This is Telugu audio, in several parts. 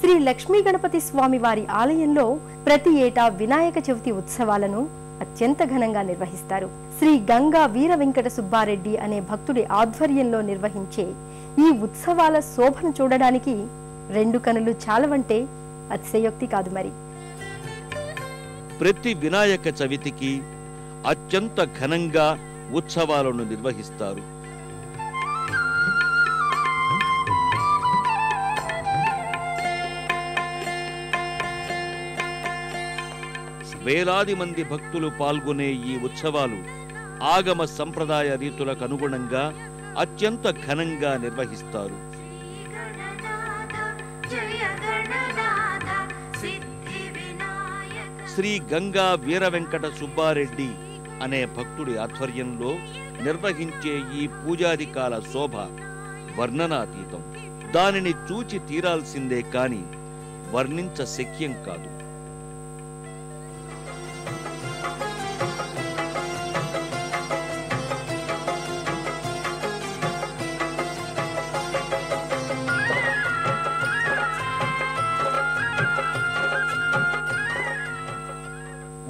శ్రీ లక్ష్మీ గణపతి స్వామి వారి ఆలయంలో ప్రతి ఏటా వినాయక చవితి ఉత్సవాలను అత్యంత ఘనంగా నిర్వహిస్తారు. శ్రీ గంగా వీర వెంకట సుబ్బారెడ్డి అనే భక్తుడి ఆధ్వర్యంలో నిర్వహించే ఈ ఉత్సవాల శోభను చూడడానికి రెండు కనులు చాలవంటే అతిశయోక్తి కాదు మరి. ప్రతి వినాయక చవితికి అత్యంత ఘనంగా ఉత్సవాలను నిర్వహిస్తారు. వేలాది మంది భక్తులు పాల్గొనే ఈ ఉత్సవాలు ఆగమ సంప్రదాయ రీతులకు అనుగుణంగా అత్యంత ఘనంగా నిర్వహిస్తారు. శ్రీ గంగా వీర వెంకట సుబ్బారెడ్డి అనే భక్తుడి ఆధ్వర్యంలో నిర్వహించే ఈ పూజాధికాల శోభ వర్ణనాతీతం. దానిని చూచి తీరాల్సిందే కాని వర్ణించ శక్యం కాదు.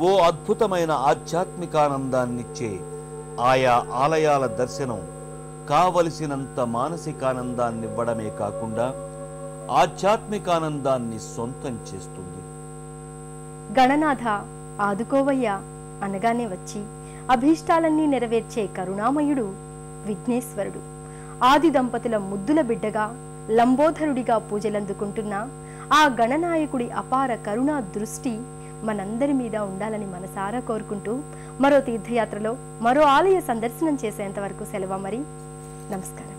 ఓ అద్భుతమైన ఆధ్యాత్మికానందాన్నిచ్చే ఆయా ఆలయాల దర్శనం కావలసినంత మానసికానందాన్నివ్వడమే కాకుండా ఆధ్యాత్మికానందాన్ని సొంతం చేస్తుంది. గణనాథ ఆదుకోవయ్యా అనగానే వచ్చి అభీష్టాలన్నీ నెరవేర్చే కరుణామయుడు విఘ్నేశ్వరుడు. ఆది దంపతుల ముద్దుల బిడ్డగా లంబోధరుడిగా పూజలందుకుంటున్న ఆ గణనాయకుడి అపార కరుణా దృష్టి మనందరి మీద ఉండాలని మనసారా కోరుకుంటూ మరో తీర్థయాత్రలో మరో ఆలయ సందర్శనం చేసేంత వరకు సెలవు మరి నమస్కారం.